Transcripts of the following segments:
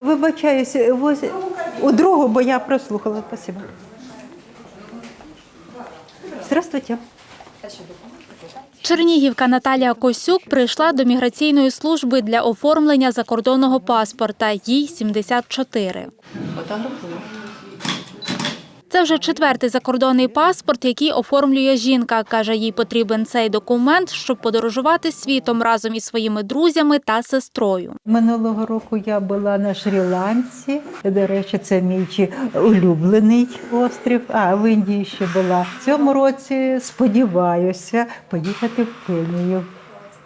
Вибачаюсь, ось у другу, бо я прослухала. Спасибо. Здравствуйте. Чернігівка Наталія Косюк прийшла до міграційної служби для оформлення закордонного паспорта. Їй 74. Це вже четвертий закордонний паспорт, який оформлює жінка. Каже, їй потрібен цей документ, щоб подорожувати світом разом із своїми друзями та сестрою. Минулого року я була на Шрі-Ланці. До речі, це мій улюблений острів. А в Індії ще була. В цьому році сподіваюся поїхати в Кенію.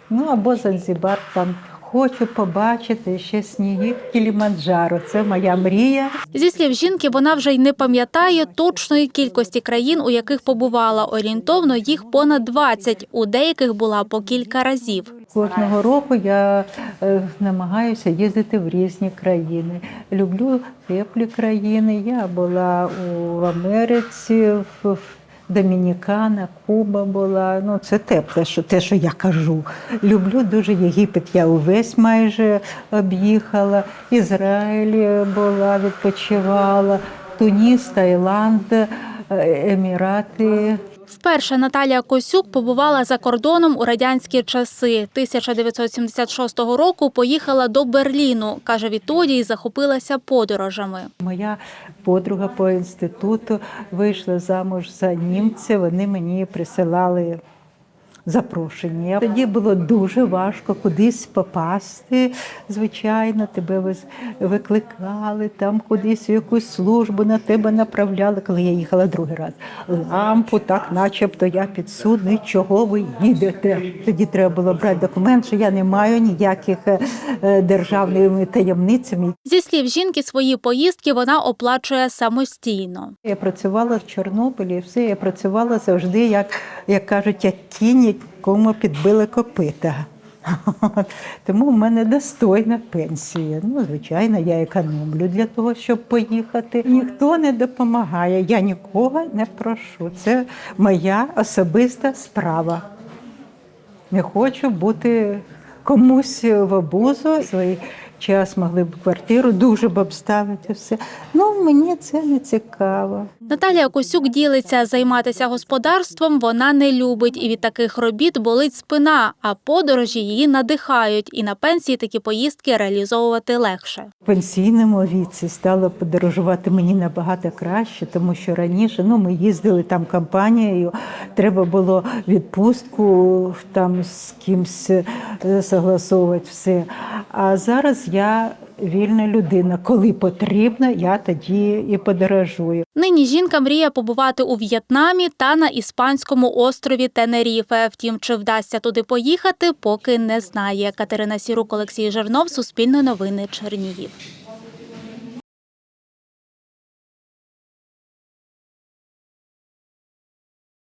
Ну або Занзібар там. Хочу побачити ще сніги Кіліманджаро. Це моя мрія. Зі слів жінки, вона вже й не пам'ятає точної кількості країн, у яких побувала. Орієнтовно їх понад 20. У деяких була по кілька разів. Кожного року я е, намагаюся їздити в різні країни. Люблю теплі країни. Я була у Америці, в Домінікана, Куба була. Ну, це тепле, що те, що я кажу. Люблю дуже Єгипет. Я увесь майже об'їхала. Ізраїль була, відпочивала, Туніс, Таїланд, Емірати. Вперше Наталія Косюк побувала за кордоном у радянські часи. 1976 року поїхала до Берліну. Каже, відтоді й захопилася подорожами. Моя подруга по інституту вийшла замуж за німця. Вони мені присилали запрошення. Тоді було дуже важко кудись попасти. Звичайно, тебе викликали там кудись якусь службу, на тебе направляли. Коли я їхала другий раз, лампу, так начебто я підсудний, чого ви їдете. Тоді треба було брати документ, що я не маю ніяких е, державними таємницями. Зі слів жінки, свої поїздки вона оплачує самостійно. Я працювала в Чорнобилі, все я працювала завжди, як, як кажуть, як кінь, якому підбили копита. Тому в мене достойна пенсія. Ну, звичайно, я економлю для того, щоб поїхати. Ніхто не допомагає, я нікого не прошу. Це моя особиста справа. Не хочу бути комусь в обузу. Свій час могли б квартиру дуже б обставити все. Ну, мені це не цікаво. Наталія Косюк ділиться, займатися господарством вона не любить, і від таких робіт болить спина, а подорожі її надихають, і на пенсії такі поїздки реалізовувати легше. В пенсійному віці стало подорожувати мені набагато краще, тому що раніше ну, ми їздили там компанією, треба було відпустку там з кимсь е, согласовувати все. А зараз я вільна людина. Коли потрібно, я тоді і подорожую. Нині жінка мріє побувати у В'єтнамі та на іспанському острові Тенеріфе. Втім, чи вдасться туди поїхати, поки не знає. Катерина Сірук, Олексій Жернов, Суспільне новини, Чернігів.